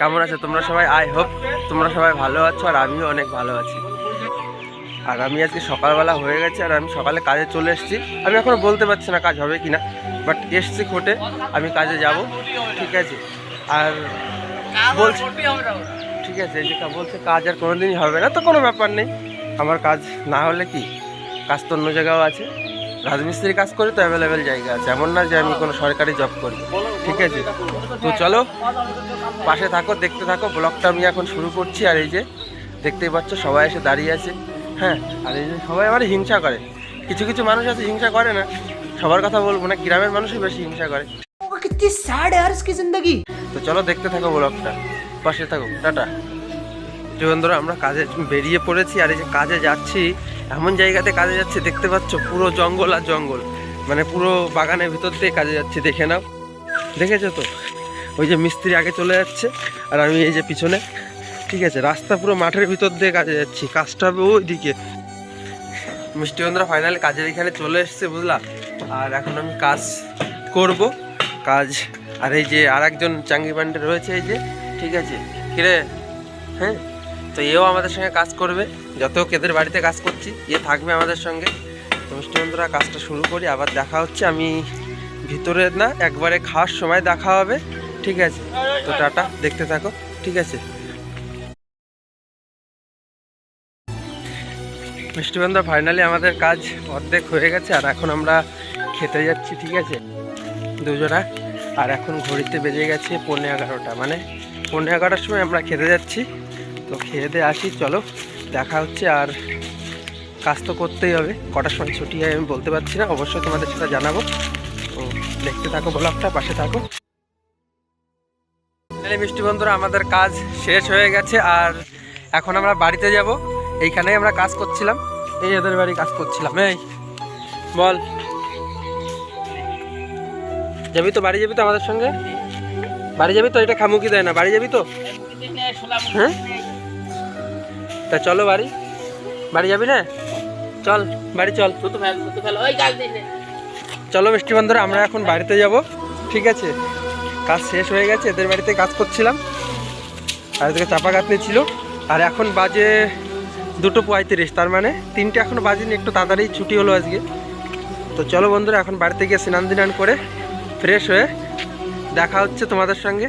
কেমন আছো? তোমরা সবাই আই হোপ তোমরা সবাই ভালো আছো আর আমিও অনেক ভালো আছি। আর আমি আজকে সকালবেলা হয়ে গেছে আর আমি সকালে কাজে চলে এসেছি। আমি এখনও বলতে পারছি না কাজ হবে কি না বাট এসছি খোটে আমি কাজে যাব, ঠিক আছে? আর বলছি, ঠিক আছে যে বলছে কাজ আর কোনোদিনই হবে না, তো কোনো ব্যাপার নেই। আমার কাজ না হলে কি? কাজ তো অন্য জায়গাও আছে। রাজমিস্ত্রির কাজ করে তো অ্যাভেলেবেল জায়গা আছে। এমন না যে আমি কোনো সরকারি জব করি। ঠিক আছে? তো চলো পাশে থাকো দেখতে থাকো। ব্লগটা আমি এখন শুরু করছি আর এই যে দেখতেই পাচ্ছ সবাই এসে দাঁড়িয়ে আছে। হ্যাঁ আর এই যে সবাই আমার হিংসা করে। কিছু কিছু মানুষ আছে হিংসা করে না। সবার কথা বলব না গ্রামের মানুষই বেশি হিংসা করে। তো চলো দেখতে থাকো ব্লগটা পাশে থাকো টাটা। যোগেন্দ্র আমরা কাজে বেরিয়ে পড়েছি আর এই যে কাজে যাচ্ছি। এমন জায়গাতে কাজে যাচ্ছে, দেখতে পাচ্ছ, পুরো জঙ্গল আর জঙ্গল। মানে পুরো বাগানের ভিতর দিয়ে কাজে যাচ্ছে, দেখে নাও। দেখেছ তো? ওই যে মিস্ত্রি আগে চলে যাচ্ছে, আর আমি এই যে পিছনে। ঠিক আছে, রাস্তা পুরো মাঠের ভিতর দিয়ে কাজে যাচ্ছি, কাজটা হবে ওই দিকে মিষ্টি বন্ধুরা ফাইনালি কাজের এখানে চলে এসছে বুঝলাম আর এখন আমি কাজ করব, কাজ। আর এই যে আর একজন চাঙ্গি পান্ডে রয়েছে, এই যে, ঠিক আছে। কিরে? হ্যাঁ? তো এও আমাদের সঙ্গে কাজ করবে। যত কেদের বাড়িতে কাজ করছি, এ থাকবে আমাদের সঙ্গে। তো মিষ্টি বন্ধুরা, কাজটা শুরু করি, আবার দেখা হচ্ছে। আমি ভিতরে না, একবারে খাওয়ার সময় দেখা হবে, ঠিক আছে? তো টাটা, দেখতে থাকো, ঠিক আছে? মিষ্টি বন্ধুরা ফাইনালি আমাদের কাজ অর্ধেক হয়ে গেছে, আর এখন আমরা খেতে যাচ্ছি, ঠিক আছে? দুজনা, আর এখন ঘড়িতে বেজে গেছে পৌনে এগারোটা মানে পনেরো এগারোটার সময় আমরা খেতে যাচ্ছি। তো খেয়ে দিয়ে আসি, চলো। দেখা হচ্ছে আর কাজ তো করতেই হবে। কটার সময় ছুটি হয় আমি বলতে পারছি না, অবশ্যই তোমাদের সেটা জানাব। তো দেখতে থাকো ব্লগটা, পাশে থাকো। মিষ্টি বন্ধুরা, আমাদের কাজ শেষ হয়ে গেছে আর এখন আমরা বাড়িতে যাব। এইখানেই আমরা কাজ করছিলাম। এই এদের বাড়ি কাজ করছিলাম। এই, বল। যাবি তো, বাড়ি যাবি তো আমাদের সঙ্গে? বাড়ি যাবি তো? এটা খামুকি দেয় না। বাড়ি যাবি তো? হ্যাঁ? তা চলো বাড়ি। বাড়ি যাবি না? চল বাড়ি চল। চলো মিষ্টি বন্ধুরা আমরা এখন বাড়িতে যাব ঠিক আছে? কাজ শেষ হয়ে গেছে এদের বাড়িতে কাজ করছিলাম। আর এদিকে চাপা গাঁথনি ছিল। আর এখন বাজে দুটো পঁয়ত্রিশ তার মানে তিনটে এখনও বাজেনি একটু তাড়াতাড়ি ছুটি হলো আজকে। তো চলো বন্ধুরা এখন বাড়িতে গিয়ে স্নান দিনান করে ফ্রেশ হয়ে দেখা হচ্ছে তোমাদের সঙ্গে।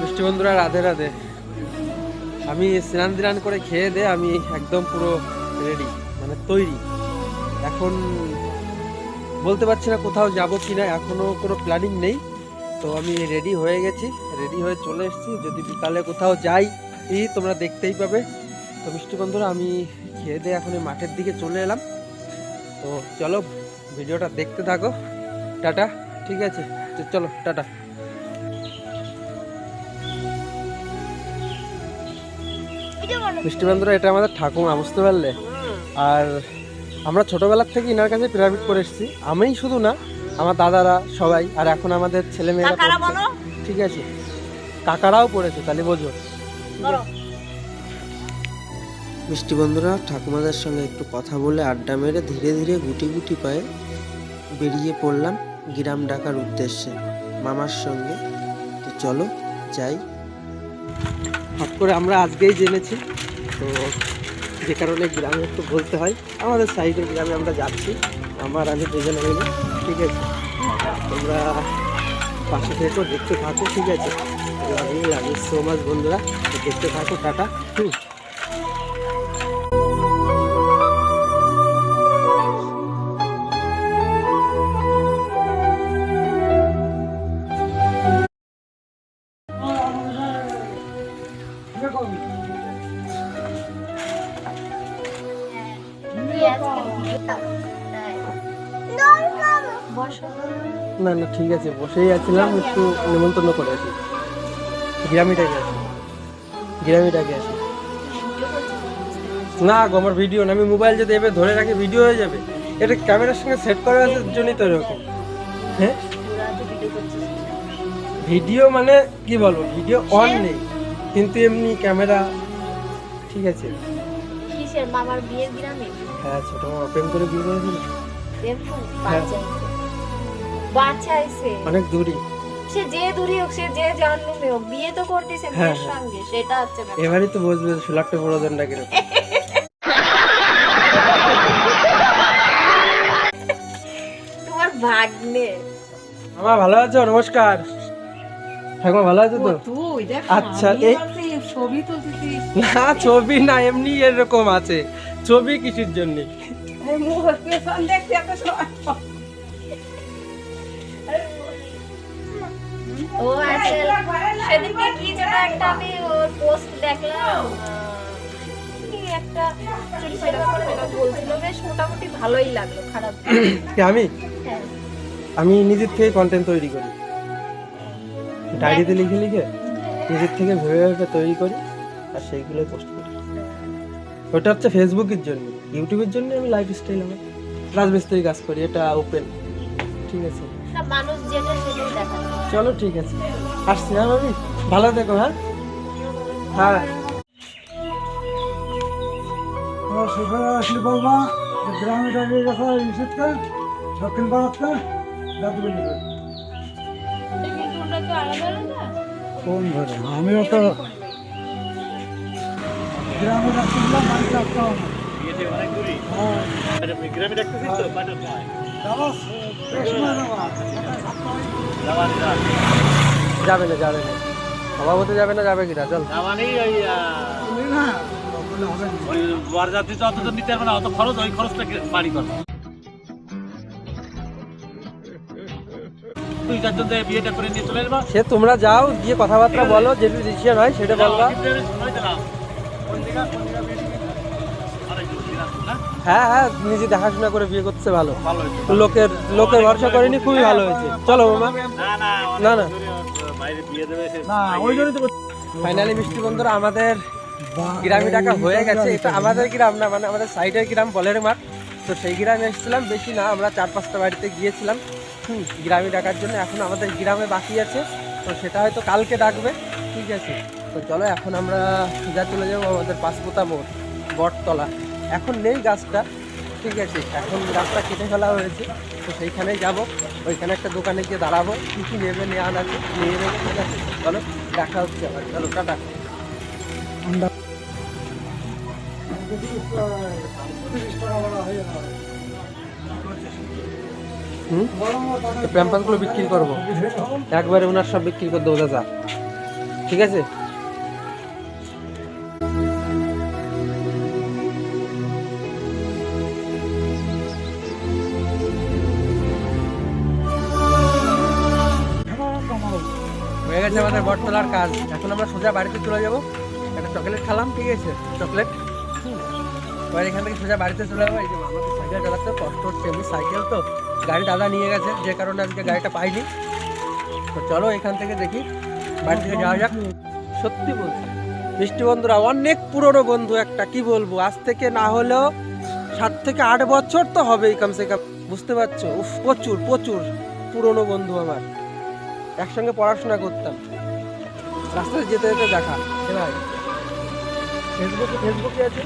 মিষ্টি বন্ধুরা রাধে রাধে। আমি স্নান দিনান করে খেয়ে দে আমি একদম পুরো রেডি মানে তৈরি। এখন বলতে পারছি না কোথাও যাব কি না এখনও কোনো প্ল্যানিং নেই। তো আমি রেডি হয়ে গেছি রেডি হয়ে চলে এসেছি। যদি বিকালে কোথাও যাই তোমরা দেখতেই পাবে। তো মিষ্টি বন্ধুরা, আমি খেয়ে দিয়ে এখন এই মাঠের দিকে চলে এলাম। তো চলো, ভিডিওটা দেখতে থাকো। টাটা, ঠিক আছে? চলো, টাটা। মিষ্টি বন্ধুরা এটা আমাদের ঠাকুমা বুঝতে পারলে? আর আমরা ছোটবেলার থেকে ইনার কাছে পিরামিড করে এসেছি। আমিই শুধু না আমার দাদারা সবাই আর এখন আমাদের ছেলে মেয়েরা ঠিক আছে। কাকারাও পড়েছে তাহলে বোঝো। মিষ্টি বন্ধুরা ঠাকুমাদের সঙ্গে একটু কথা বলে আড্ডা মেরে ধীরে ধীরে গুটি গুটি পায়ে বেরিয়ে পড়লাম গ্রাম ডাকার উদ্দেশ্যে মামার সঙ্গে। তো চলো যাই। হট করে আমরা আজকেই জেনেছি তো যে কারণে গ্রামে একটু বলতে হয়। আমাদের সাইডের গ্রামে আমরা যাচ্ছি। আমার, আমি দুজন মিলে, ঠিক আছে? তোমরা পাশে থেকেও দেখতে থাকো, ঠিক আছে? লাভ ইউ সো মাচ বন্ধুরা, দেখতে থাকো, টাটা। হুম। না না, ঠিক আছে, বসেই আছিলাম, একটু নিমন্ত্রণ করে আছি গ্রামিটাকে আছি গ্রামিটাকে আছি না, গো, আমার ভিডিও না, আমি মোবাইল যদি এবার ধরে রাখি ভিডিও হয়ে যাবে। এটা ক্যামেরার সঙ্গে সেট করার জন্যই তো এরকম। হ্যাঁ? ভিডিও মানে কি বলব ভিডিও অন নেই। কিন্তু এমনি ক্যামেরা ঠিক আছে। কিসের? বিয়ের গ্রামে? হ্যাঁ ছোট মামা প্রেম করে বিয়ে করেছিল? প্রেম করে? হ্যাঁ। বাচ্চা অনেক দূরই। সে যে দূরে হোক সে যে জন্মে হোক বিয়ে তো করতেছে হ্যাঁ, মেয়ের হ্যাঁ। সঙ্গে সেটা হচ্ছে। এবারই তো বুঝবে ষোলাটে প্রয়োজনটা কীরকম। তোমার ভাগ্নে। আমার ভালো আছো? নমস্কার। ঠাকুমা ভালো আছো তো? তুই আচ্ছা এই ছবি তুলতেছিস না ছবি না এমনি এরকম আছে। ছবি কিসের জন্য? ও আসলে সেদিনকে কি যেন একটা আমি ওর পোস্ট দেখলাম। একটা চুরি বলছিল বেশ মোটামুটি ভালোই লাগল খারাপ আমি? হ্যাঁ। আমি নিজের থেকে কন্টেন্ট তৈরি করি। ডায়েরিতে লিখে লিখে নিজের থেকে ভেবে ভেবে তৈরি করি আর সেইগুলোই পোস্ট করি। ওটা হচ্ছে ফেসবুকের জন্য। ইউটিউবের জন্য আমি লাইফ স্টাইল আমার রাজমিস্ত্রি কাজ করি এটা ওপেন ঠিক আছে? চলো ঠিক আছে। আসছি হ্যাঁ ভাবি? ভালো থেকো হ্যাঁ? হ্যাঁ। সেখানে আসলে বলবা গ্রামে দাঁড়িয়ে গেছে নিষেধটা দক্ষিণ কোন ঘরে আমিও তো যাবে না যাবে না সভাপতি যাবে না যাবে কিনা চল সে তোমরা যাও গিয়ে কথাবার্তা বলো যেটা ডিসিশন হয় সেটা বলবা হ্যাঁ? হ্যাঁ নিজে দেখাশোনা করে বিয়ে করছে ভালো। ভালো লোকের লোকের ভরসা করেনি খুবই ভালো হয়েছে। চলো মামা না, না, অনেক না, না। দূরে ওর বাইরে বিয়ে দেবে সে। না ওই জন্যই তো ফাইনালি মিষ্টি বন্ধুরা আমাদের গ্রামে টাকা হয়ে গেছে। এটা আমাদের গ্রাম না মানে আমাদের সাইডের গ্রাম বলের মাঠ। তো সেই গ্রামে এসেছিলাম। বেশি না আমরা চার পাঁচটা বাড়িতে গিয়েছিলাম। হুম, গ্রামে ডাকার জন্য। এখন আমাদের গ্রামে বাকি আছে। তো সেটা হয়তো কালকে ডাকবে। ঠিক আছে। তো চলো এখন আমরা সোজা চলে যাব আমাদের পাঁচপোতা মোড় বটতলা এখন নেই গাছটা ঠিক আছে? এখন গাছটা কেটে ফেলা হয়েছে তো সেইখানেই যাব। ওইখানে একটা দোকানে গিয়ে দাঁড়াবো কী কী নেবে নেওয়া আছে নিয়ে নেবে ঠিক আছে? চলো দেখা হচ্ছে আবার। চলো টাটা। হুম? প্যাম্পাসগুলো বিক্রি করব। একবারে ওনার সব বিক্রি করে দেবো দাদা। ঠিক আছে? হয়ে গেছে আমাদের বটতলার কাজ। এখন আমরা সোজা বাড়িতে চলে যাব। একটা চকলেট খেলাম, ঠিক আছে? চকলেট। এবার এখান থেকে সোজা বাড়িতে চলে যাব। এই যে আমাকে সাইকেল চালাতে কষ্ট হচ্ছে। এমনি সাইকেল তো গাড়ি দাদা নিয়ে গেছে, যে কারণে আজকে গাড়িটা পাইনি। তো চলো এখান থেকে দেখি, বাড়ি থেকে যাওয়া যাক। সত্যি বলছি, মিষ্টি বন্ধুরা, অনেক পুরনো বন্ধু একটা, কি বলব? আজ থেকে না হলেও সাত থেকে আট বছর তো হবেই, কমসে কম। বুঝতে পারছ? উফ, প্রচুর প্রচুর পুরনো বন্ধু আমার। একসঙ্গে পড়াশোনা করতাম। রাস্তায় যেতে যেতে দেখা ফেসবুকে ফেসবুকে আছে।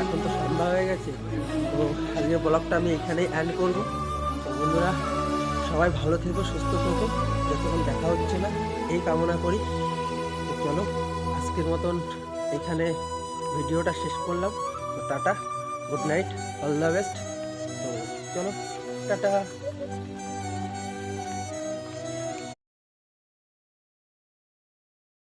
এখন তো সন্ধ্যা হয়ে গেছে। তো আজকে ব্লগটা আমি এখানেই অ্যান্ড করব। সবাই ভালো থেকো, সুস্থ থেকো। যতক্ষণ দেখা হচ্ছে না, এই কামনা করি। চলো, আজকের মতন এখানে ভিডিওটা শেষ করলাম। Tata, good night, all the best. তো চলো, টাটা।